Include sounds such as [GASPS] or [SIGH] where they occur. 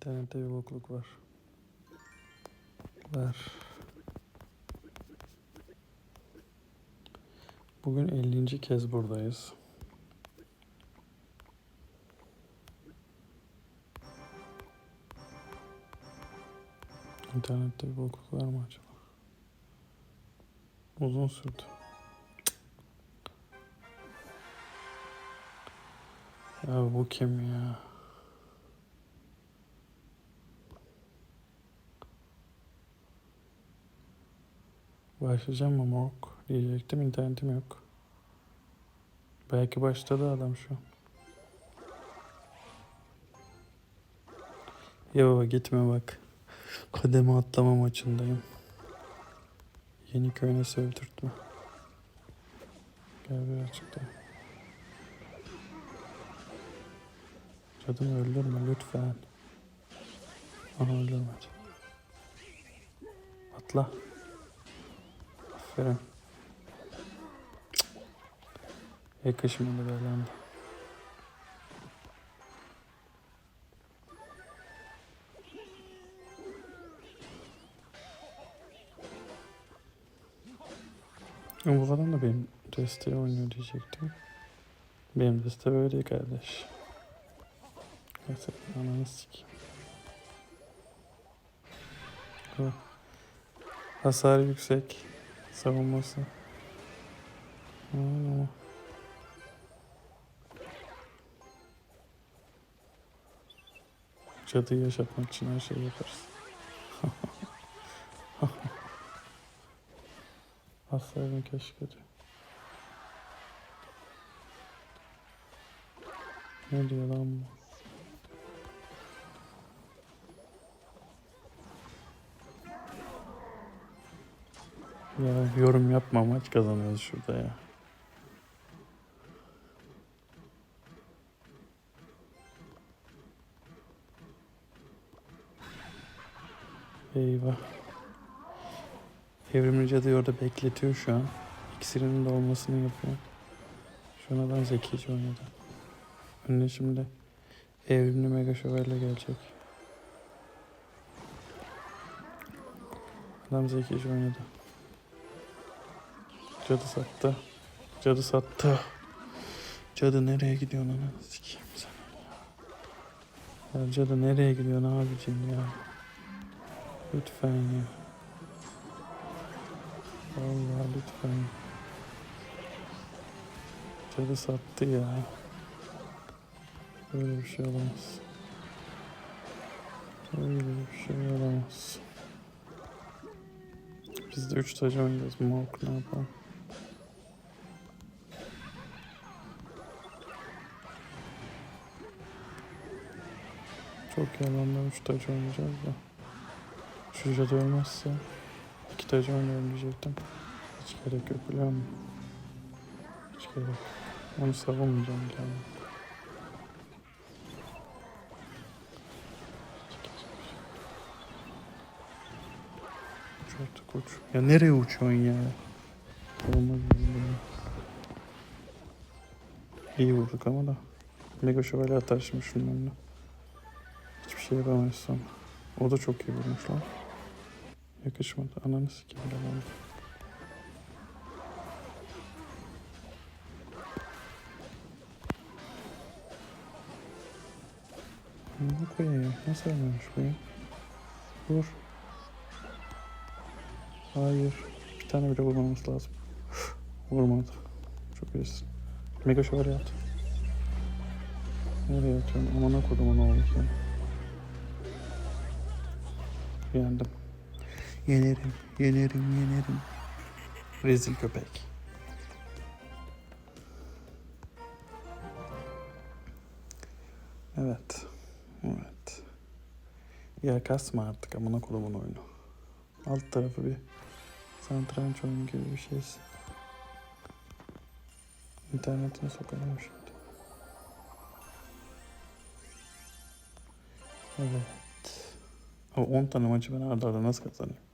İnternette bir bokluk var. Var. Bugün 50. kez buradayız. İnternette bir bokluk var mı acaba? Uzun sürdü. Ya bu kim ya? Başlayacağım mı moruk diyecektim internetim yok. Belki başladı adam şu an. Ya baba gitme bak. Kademe atlama maçındayım. Yeni köyüne sövdürtme. Gel birazcık daha. Cadını öldürme lütfen. Aha öldürmedi. Atla. Cık. Yakışmadı belandı. Ama bu adam da benim desteği oynuyor diyecektim. Benim deste böyle kardeş. Neyse ananı sikeyim. Hasar yüksek. Savunması. Ama. Cadıyı yaşatmak için her şeyi yaparız. Hasarını [LAUGHS] keşke diyor. Ne diyor lan bu? Ya yorum yapma maç kazanıyoruz şurada ya. Eyvah. Evrimli cadıyı orada bekletiyor şu an. İksirinin de olmasını yapıyor. Şu an adam zekice oynadı. Önüne şimdi evrimli mega şövalye gelecek. Adam zekice oynadı. Cadı sattı. Cadı sattı. Cadı nereye gidiyor ananı sikeyim sen. Ya cadı nereye gidiyor abicim ya. Lütfen ya. Vallahi lütfen. Cadı sattı ya. Böyle bir şey olamaz. Böyle bir şey olamaz. Biz de üç tacı oynayacağız. Mork ne yapalım? Çok yalanla üç tacı oynayacağız da. Şu cadı ölmezse iki tacı oynayalım diyecektim. Hiç gerek yok biliyor musun? Hiç gerek yok. Onu savunmayacağım. Uç artık uç. Ya nereye uçuyorsun ya? Olmaz yani. İyi vurduk ama da. Mega şövalye atar şimdi şunun önüne. Şey sonra. O da çok iyi vurmuş lan. Yakışmadı. Ananı sikeyim ben Ne koyayım? Nasıl ölmemiş bu ya? Vur. Hayır. Bir tane bile vurmamız lazım. [GASPS] Vurmadı. Çok iyisin. Mega şövalye at. Nereye atıyorum? Amına kodum onu oldu Yendim. Yenerim, yenerim, yenerim. Rezil köpek. Evet. Evet. Ya kasma artık amına kodumun oyunu. Alt tarafı bir santranç oyunu gibi bir şeysin. İnternetine sokarım şimdi. Evet. Ama 10 tane maçı ben arda arda nasıl kazanayım?